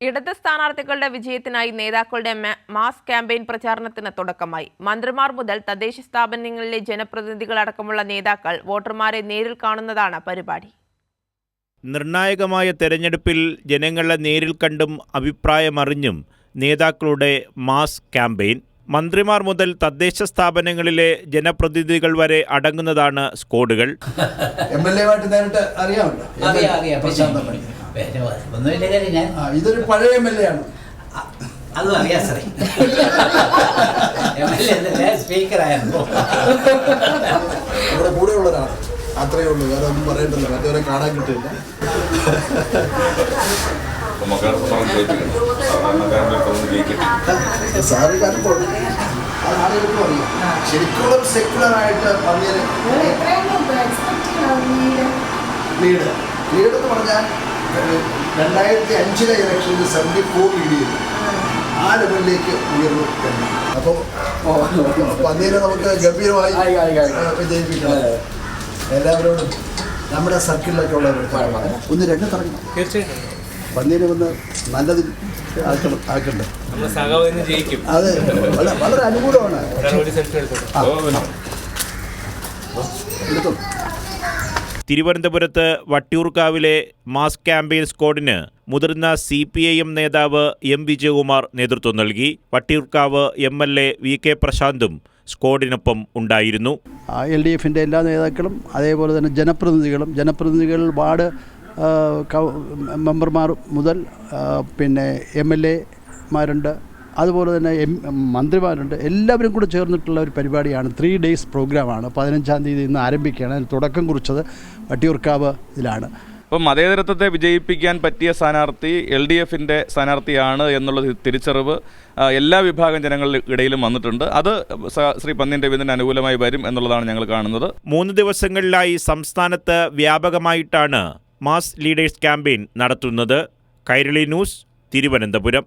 ഇടത് സ്ഥാനാർത്ഥികളുടെ വിജയത്തിനായി നേതാക്കളുടെ മാസ് ക്യാമ്പയിൻ പ്രചാരണത്തിന് തുടക്കമായി. മന്ത്രിമാർ മുതൽ തദ്ദേശ സ്ഥാപനങ്ങളിലെ ജനപ്രതിനിധികളടക്കമുള്ള നേതാക്കൾ വോട്ടർമാരെ നേരിൽ കാണുന്നതാണ് പരിപാടി. നിർണായകമായ തെരഞ്ഞെടുപ്പിൽ ജനങ്ങളെ നേരിൽ കണ്ടും അഭിപ്രായമറിഞ്ഞും നേതാക്കളുടെ മാസ് ക്യാമ്പയിൻ. മന്ത്രിമാർ മുതൽ തദ്ദേശ സ്ഥാപനങ്ങളിലെ ജനപ്രതിനിധികൾ വരെ അടങ്ങുന്നതാണ് സ്കോഡുകൾ. എം എൽ എ ആയിട്ട് നേരിട്ട് അറിയാമല്ലോ. പ്രശാന്ത ഒന്നുമില്ല കാര്യം ഞാൻ ആ ഇതൊരു പഴയ എം എൽ എ ആണ്. അതും അറിയാം സാറേ എം എൽ എ സ്പീക്കറായിരുന്നു നമ്മുടെ കൂടെ ഉള്ളവരാണ്. അത്രയേ ഉള്ളൂ. വേറെ ഒന്നും പറയണ്ടല്ലോ മറ്റവരെ കാണാൻ കിട്ടില്ല നമുക്കടുത്ത് പറഞ്ഞ് ജയിപ്പിക്കണം സാധാരണക്കാരുടെ അടുത്തൊന്ന് ജയിക്കട്ടെ സാറ് കാണുമ്പോൾ അത് ആളുകൾക്കും അറിയാം ശരിക്കും സെക്യുലർ ആയിട്ട് പറഞ്ഞാൽ ലീഡ് ലീഡ് എന്ന് പറഞ്ഞാൽ രണ്ടായിരത്തി അഞ്ചിലെ ഇലക്ഷനിൽ സെവന്റി ഫോർ ലീഡ് ചെയ്തു ആ ലെവലിലേക്ക് ഉയർന്നു തന്നെ അപ്പോൾ പന്നീരെ നമുക്ക് ഗംഭീരമായി വിജയിപ്പിക്കണം എല്ലാവരോടും നമ്മുടെ സർക്കിളിലൊക്കെ ഉള്ളവർ ഒന്ന് രണ്ട് തുടങ്ങണം തീർച്ചയായിട്ടും. വന്ന് ഒന്ന് നല്ലതിൽ ആക്കണം ആക്കണ്ടേ? നമ്മൾ സഹോദരന് ജയിക്കും. അത് വളരെ വളരെ അനുകൂലമാണ്. എടുത്തോ തിരുവനന്തപുരത്ത് വട്ടിയൂർക്കാവിലെ മാസ് ക്യാമ്പയിൻ സ്ക്വാഡിന് മുതിർന്ന സി പി ഐ എം നേതാവ് എം വിജയകുമാർ നേതൃത്വം നൽകി. Vattiyoorkavu M L A V K പ്രശാന്തും സ്ക്വാഡിനൊപ്പം ഉണ്ടായിരുന്നു. എൽ ഡി എഫിന്റെ എല്ലാ നേതാക്കളും അതേപോലെ തന്നെ ജനപ്രതിനിധികളും ജനപ്രതിനിധികൾ വാർഡ് മെമ്പർമാർ മുതൽ പിന്നെ എം എൽ എമാരുണ്ട് അതുപോലെ തന്നെ എം മന്ത്രിമാരുണ്ട്. എല്ലാവരും കൂടെ ചേർന്നിട്ടുള്ള ഒരു പരിപാടിയാണ് ത്രീ ഡേയ്സ് പ്രോഗ്രാമാണ് പതിനഞ്ചാം തീയതി ഇന്ന് ആരംഭിക്കുകയാണ്. അതിന് തുടക്കം കുറിച്ചത് വട്ടിയൂർക്കാവ് ഇതിലാണ്. അപ്പം മതേതരത്വത്തെ വിജയിപ്പിക്കാൻ പറ്റിയ സ്ഥാനാർത്ഥി എൽ ഡി എഫിന്റെ സ്ഥാനാർത്ഥിയാണ് എന്നുള്ള തിരിച്ചറിവ് എല്ലാ വിഭാഗം ജനങ്ങളുടെ ഇടയിലും വന്നിട്ടുണ്ട്. അത് ശ്രീ പന്നിൻ രവീന്ദ്രൻ അനുകൂലമായി വരും എന്നുള്ളതാണ് ഞങ്ങൾ കാണുന്നത്. മൂന്ന് ദിവസങ്ങളിലായി സംസ്ഥാനത്ത് വ്യാപകമായിട്ടാണ് മാസ് ലീഡേഴ്സ് ക്യാമ്പയിൻ നടത്തുന്നത്. കൈരളി ന്യൂസ് തിരുവനന്തപുരം.